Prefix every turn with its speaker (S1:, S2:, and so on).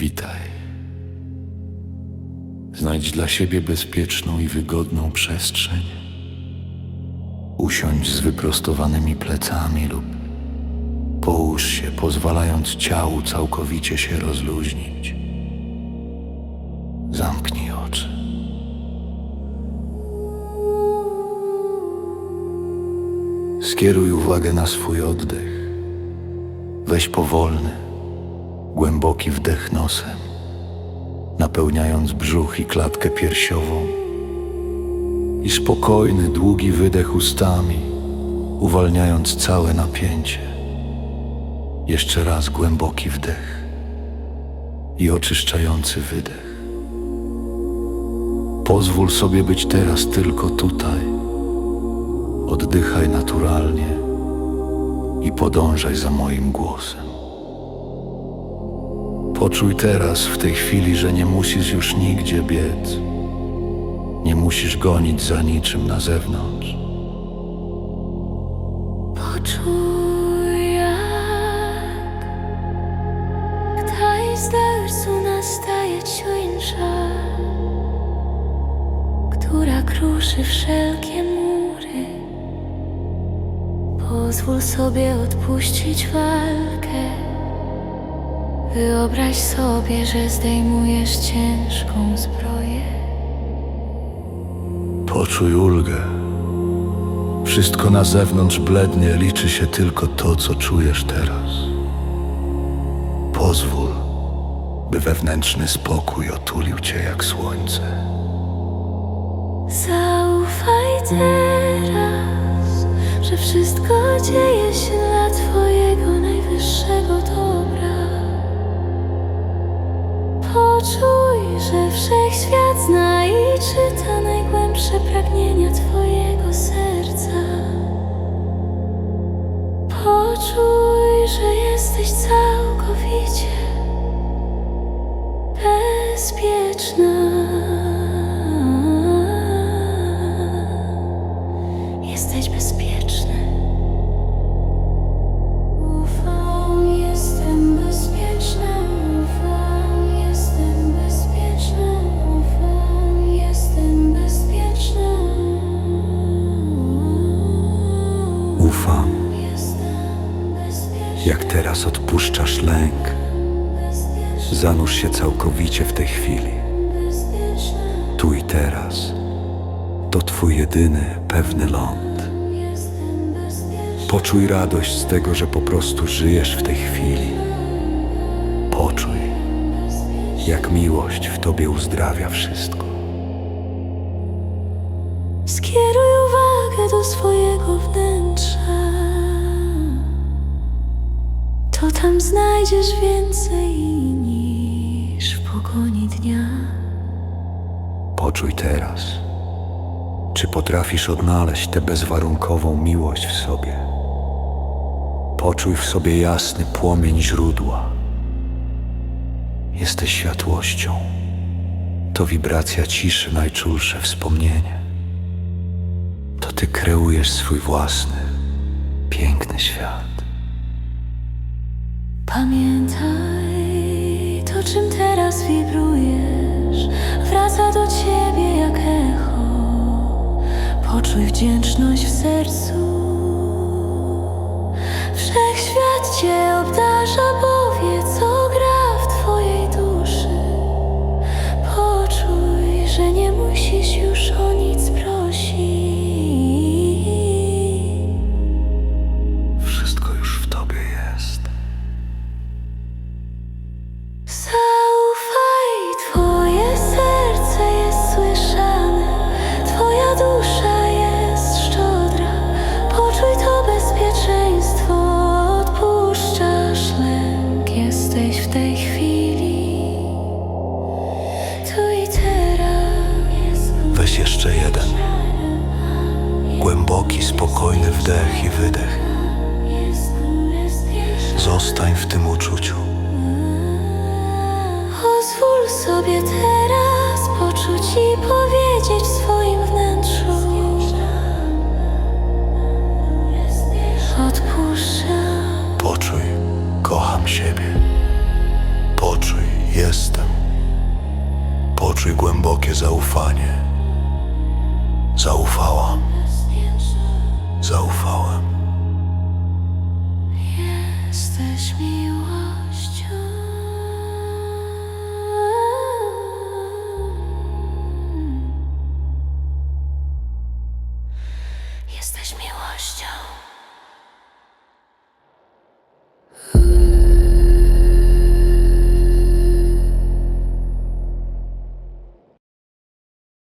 S1: Witaj. Znajdź dla siebie bezpieczną i wygodną przestrzeń. Usiądź z wyprostowanymi plecami lub połóż się, pozwalając ciału całkowicie się rozluźnić. Zamknij oczy. Skieruj uwagę na swój oddech. Weź powolny, głęboki wdech nosem, napełniając brzuch i klatkę piersiową, i spokojny, długi wydech ustami, uwalniając całe napięcie. Jeszcze raz głęboki wdech i oczyszczający wydech. Pozwól sobie być teraz tylko tutaj. Oddychaj naturalnie i podążaj za moim głosem. Poczuj teraz, w tej chwili, że nie musisz już nigdzie biec. Nie musisz gonić za niczym na zewnątrz.
S2: Poczuj jak Gdaist u nastaje ciuńsza Która kruszy wszelkie mury Pozwól sobie odpuścić walkę Wyobraź sobie, że zdejmujesz ciężką zbroję
S1: Poczuj ulgę. Wszystko na zewnątrz blednie, liczy się tylko to, co czujesz teraz. Pozwól, by wewnętrzny spokój otulił cię jak słońce.
S2: Zaufaj teraz, że wszystko dzieje się dla Twojego najwyższego dobra. Poczuj, że wszechświat zna i czyta najgłębsze pragnienia Twojego serca. Poczuj, że jesteś całkowicie bezpieczna.
S1: Jak teraz odpuszczasz lęk. Zanurz się całkowicie w tej chwili, tu i teraz. To twój jedyny, pewny ląd. Poczuj radość z tego, że po prostu żyjesz w tej chwili. Poczuj, jak miłość w tobie uzdrawia wszystko.
S2: Skieruj tam znajdziesz więcej niż w pogoni dnia.
S1: Poczuj teraz, czy potrafisz odnaleźć tę bezwarunkową miłość w sobie. Poczuj w sobie jasny płomień źródła. Jesteś światłością. To wibracja ciszy, najczulsze wspomnienie. To ty kreujesz swój własny, piękny świat.
S2: Pamiętaj, to czym teraz wibrujesz, wraca do ciebie jak echo. Poczuj wdzięczność w sercu.
S1: Spokojny wdech i wydech. Zostań w tym uczuciu.
S2: Pozwól sobie teraz poczuć i powiedzieć w swoim wnętrzu Odpuszczam
S1: Poczuj, kocham siebie. Poczuj, jestem. Poczuj głębokie zaufanie. Zaufałam, zaufałem.
S2: Jesteś miła.